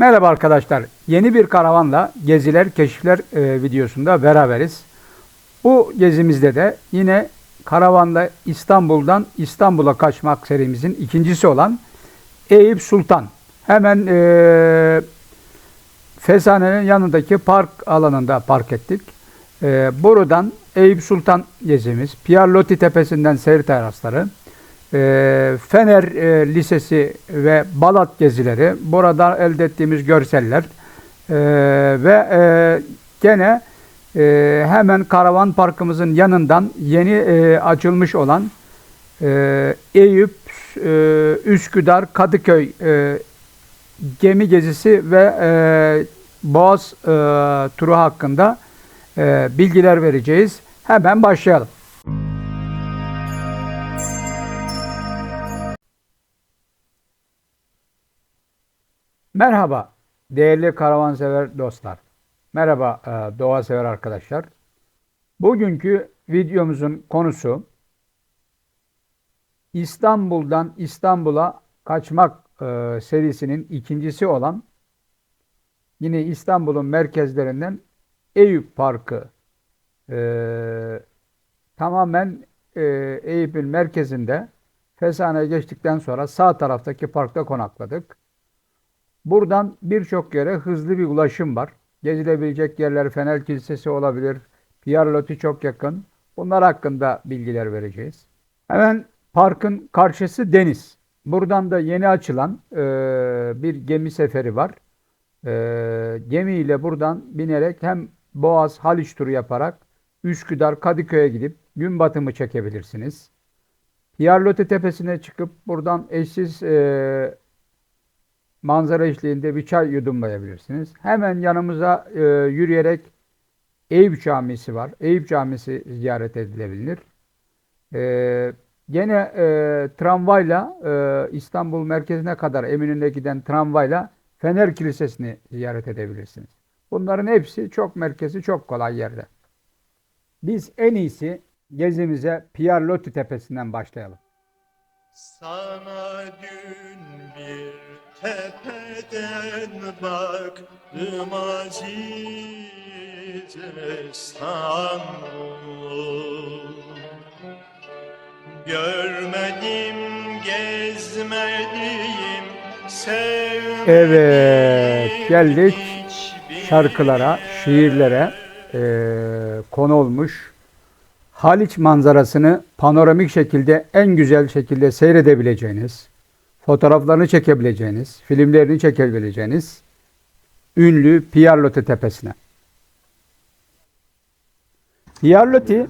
Merhaba arkadaşlar. Yeni bir karavanla geziler, keşifler e, videosunda beraberiz. Bu gezimizde de yine karavanda İstanbul'dan İstanbul'a kaçmak serimizin ikincisi olan Eyüp Sultan. Hemen e, Fesane'nin yanındaki park alanında park ettik. E, buradan Eyüp Sultan gezimiz, Pierlotti Tepesi'nden seyir terasları, e, Fener e, Lisesi ve Balat gezileri, burada elde ettiğimiz görseller e, ve e, gene e, hemen karavan parkımızın yanından yeni e, açılmış olan e, Eyüp, e, Üsküdar, Kadıköy e, gemi gezisi ve e, Boğaz e, turu hakkında e, bilgiler vereceğiz. Hemen başlayalım. Merhaba değerli karavansever dostlar. Merhaba e, doğa sever arkadaşlar. Bugünkü videomuzun konusu İstanbul'dan İstanbul'a kaçmak e, serisinin ikincisi olan yine İstanbul'un merkezlerinden Eyüp Parkı. E, tamamen Eyüp'ün merkezinde Fesane'ye geçtikten sonra sağ taraftaki parkta konakladık. Buradan birçok yere hızlı bir ulaşım var. Gezilebilecek yerler Fener Kilisesi olabilir. Pierlotti çok yakın. Bunlar hakkında bilgiler vereceğiz. Hemen parkın karşısı deniz. Buradan da yeni açılan e, bir gemi seferi var. E, gemiyle buradan binerek hem Boğaz, Haliç turu yaparak Üsküdar, Kadıköy'e gidip gün batımı çekebilirsiniz. Pierlotti Tepesi'ne çıkıp buradan eşsiz e, manzara eşliğinde bir çay yudumlayabilirsiniz. Hemen yanımıza e, yürüyerek Eyüp Camisi var. Eyüp Camisi ziyaret edilebilir. E, gene e, tramvayla e, İstanbul merkezine kadar Eminönü'ne giden tramvayla Fener Kilisesi'ni ziyaret edebilirsiniz. Bunların hepsi çok merkezi, çok kolay yerde. Biz en iyisi gezimize Pierlotti Tepesi'nden başlayalım. Sana tepeden baktım aziz İstanbul. Görmedim, gezmedim, sevmedim Evet, geldik şarkılara, şiirlere. Eee konu olmuş. Haliç manzarasını panoramik şekilde en güzel şekilde seyredebileceğiniz, fotoğraflarını çekebileceğiniz, filmlerini çekebileceğiniz ünlü Pierlotti Tepesi'ne. Pierlotti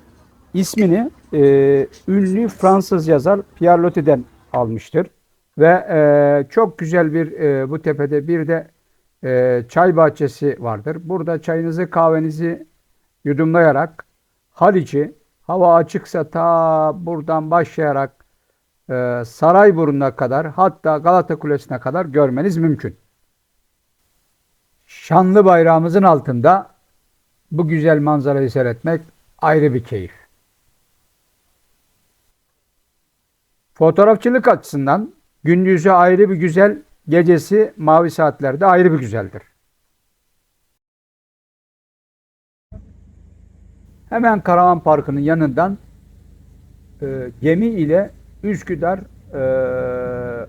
ismini eee, ünlü Fransız yazar Pierre almıştır. Ve eee, çok güzel bir eee, bu tepede bir de eee, çay bahçesi vardır. Burada çayınızı kahvenizi yudumlayarak Haliç'i hava açıksa ta buradan başlayarak eee Sarayburnu'na kadar hatta Galata Kulesi'ne kadar görmeniz mümkün. Şanlı bayrağımızın altında bu güzel manzarayı seyretmek ayrı bir keyif. Fotoğrafçılık açısından gündüzü ayrı bir güzel, gecesi mavi saatlerde ayrı bir güzeldir. Hemen Karavan Parkı'nın yanından e, gemi ile Üsküdar e,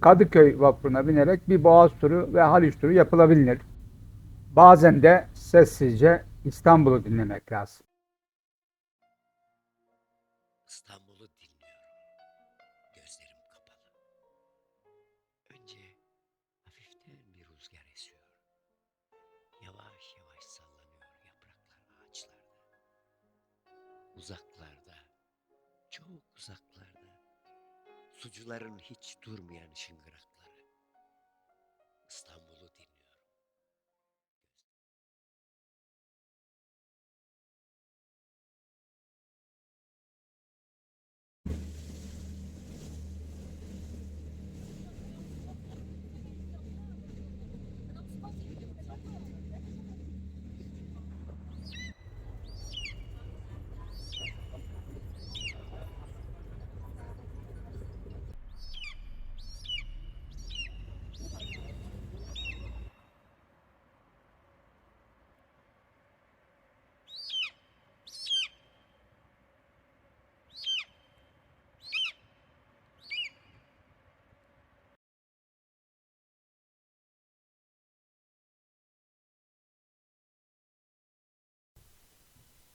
Kadıköy vapuruna binerek bir boğaz turu ve Haliç turu yapılabilir. Bazen de sessizce İstanbul'u dinlemek lazım. Sucuların hiç durmayan şıngırakları.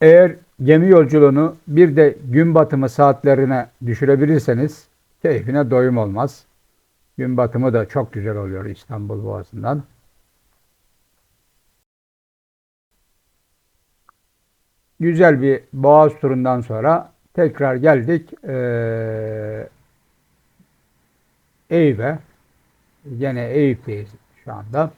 Eğer gemi yolculuğunu bir de gün batımı saatlerine düşürebilirseniz keyfine doyum olmaz. Gün batımı da çok güzel oluyor İstanbul Boğazı'ndan. Güzel bir boğaz turundan sonra tekrar geldik eee Eyüp'e. Yine Eyüp'teyiz şu anda.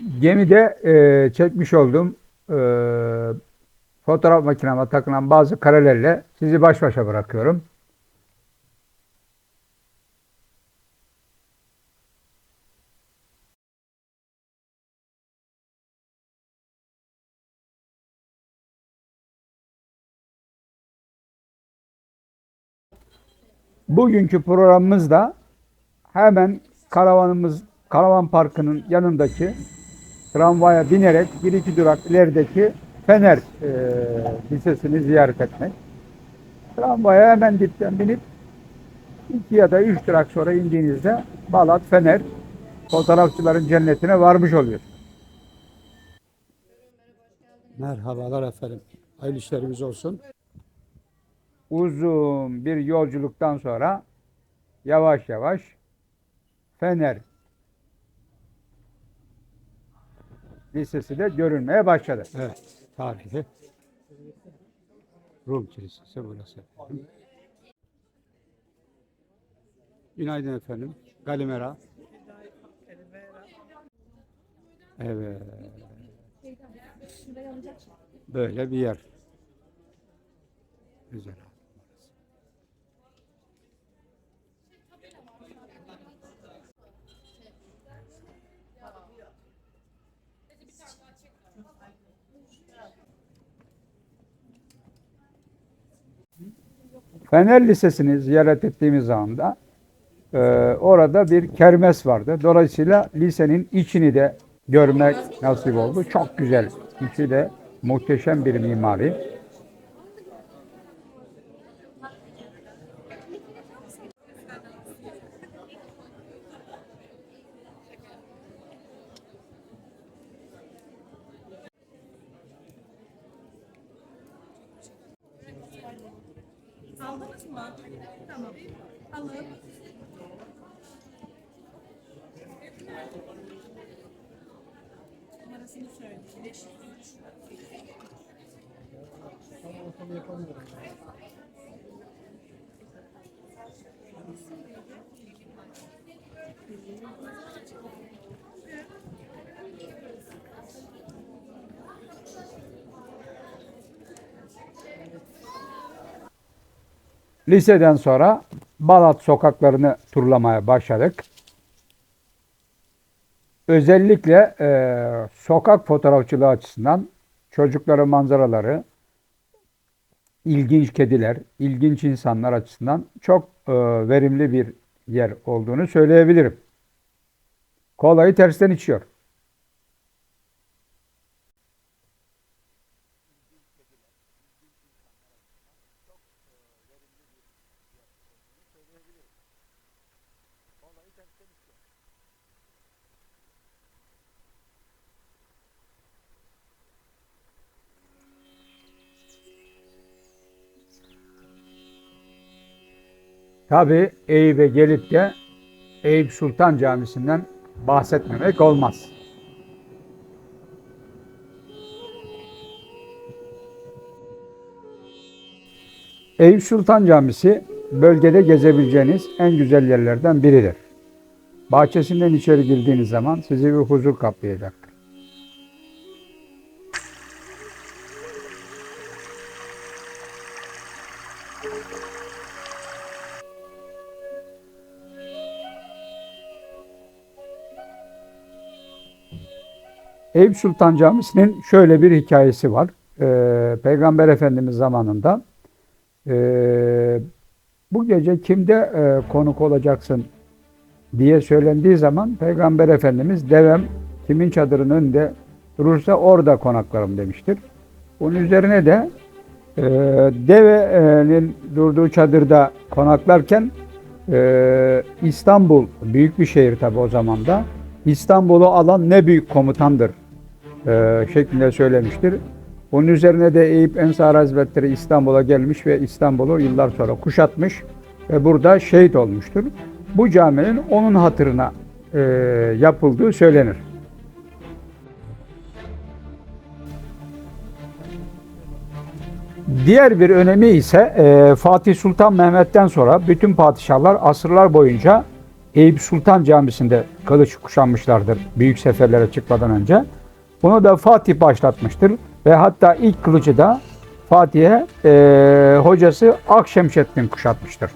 Gemide eee, çekmiş olduğum eee, fotoğraf makineme takılan bazı karelerle sizi baş başa bırakıyorum. Bugünkü programımızda hemen karavanımız karavan parkının yanındaki tramvaya binerek bir iki durak ilerideki Fener eee, Lisesi'ni ziyaret etmek. Tramvaya hemen dipten binip iki ya da üç durak sonra indiğinizde Balat Fener fotoğrafçıların cennetine varmış oluyor. Merhabalar efendim. Hayırlı işlerimiz olsun. Uzun bir yolculuktan sonra yavaş yavaş Fener Lisesi de görünmeye başladı. Evet, tarihi. Rum Kilisesi burası. Günaydın efendim. Galimera. Evet. Böyle bir yer. Güzel. Fener Lisesi'ni ziyaret ettiğimiz zaman da e, orada bir kermes vardı. Dolayısıyla lisenin içini de görmek nasip oldu. Çok güzel. İçi de muhteşem bir mimari. Tamam. Tamam. Alıp. Numarasını söyle. 503. Tamam, tamam yapamıyorum. Liseden sonra Balat sokaklarını turlamaya başladık. Özellikle e, sokak fotoğrafçılığı açısından çocukların manzaraları, ilginç kediler, ilginç insanlar açısından çok e, verimli bir yer olduğunu söyleyebilirim. Kolayı tersten içiyor. Tabi Eyüp'e gelip de Eyüp Sultan Camisi'nden bahsetmemek olmaz. Eyüp Sultan Camisi bölgede gezebileceğiniz en güzel yerlerden biridir. Bahçesinden içeri girdiğiniz zaman sizi bir huzur kaplayacaktır. Eyüp Sultan Camisi'nin şöyle bir hikayesi var. Ee, Peygamber Efendimiz zamanında ee, bu gece kimde e, konuk olacaksın diye söylendiği zaman Peygamber Efendimiz devem kimin çadırının önünde durursa orada konaklarım demiştir. Bunun üzerine de e, devenin durduğu çadırda konaklarken e, İstanbul büyük bir şehir tabi o zaman da İstanbul'u alan ne büyük komutandır e, şeklinde söylemiştir. Bunun üzerine de Eyüp Ensar Hazretleri İstanbul'a gelmiş ve İstanbul'u yıllar sonra kuşatmış ve burada şehit olmuştur. Bu caminin onun hatırına e, yapıldığı söylenir. Diğer bir önemi ise e, Fatih Sultan Mehmet'ten sonra bütün padişahlar asırlar boyunca Eyüp Sultan Camisi'nde kılıç kuşanmışlardır büyük seferlere çıkmadan önce. Bunu da Fatih başlatmıştır ve hatta ilk kılıcı da Fatih'e e, hocası Akşemseddin kuşatmıştır.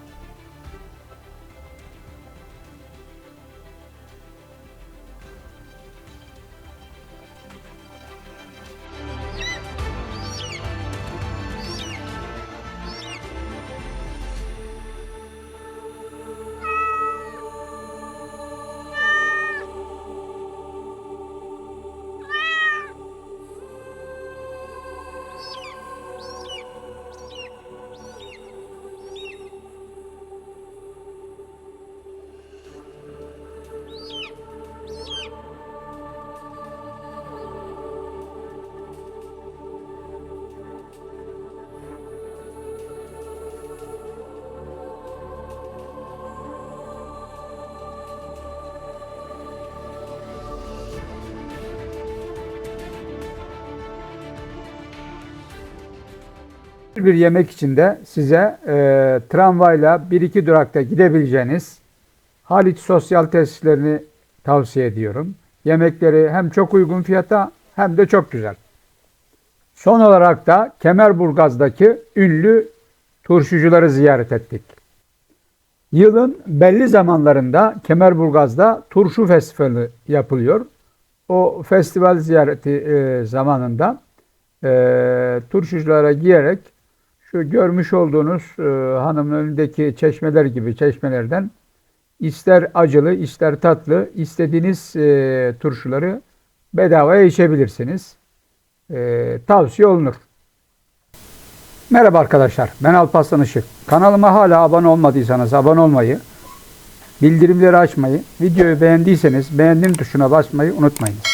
Bir yemek için de size e, tramvayla 1-2 durakta gidebileceğiniz Haliç Sosyal Tesislerini tavsiye ediyorum. Yemekleri hem çok uygun fiyata hem de çok güzel. Son olarak da Kemerburgaz'daki ünlü turşucuları ziyaret ettik. Yılın belli zamanlarında Kemerburgaz'da turşu festivali yapılıyor. O festival ziyareti e, zamanında e, turşuculara giyerek şu görmüş olduğunuz e, hanımın önündeki çeşmeler gibi çeşmelerden ister acılı ister tatlı istediğiniz e, turşuları bedavaya içebilirsiniz. E, tavsiye olunur. Merhaba arkadaşlar ben Alparslan Işık. Kanalıma hala abone olmadıysanız abone olmayı, bildirimleri açmayı, videoyu beğendiyseniz beğendim tuşuna basmayı unutmayınız.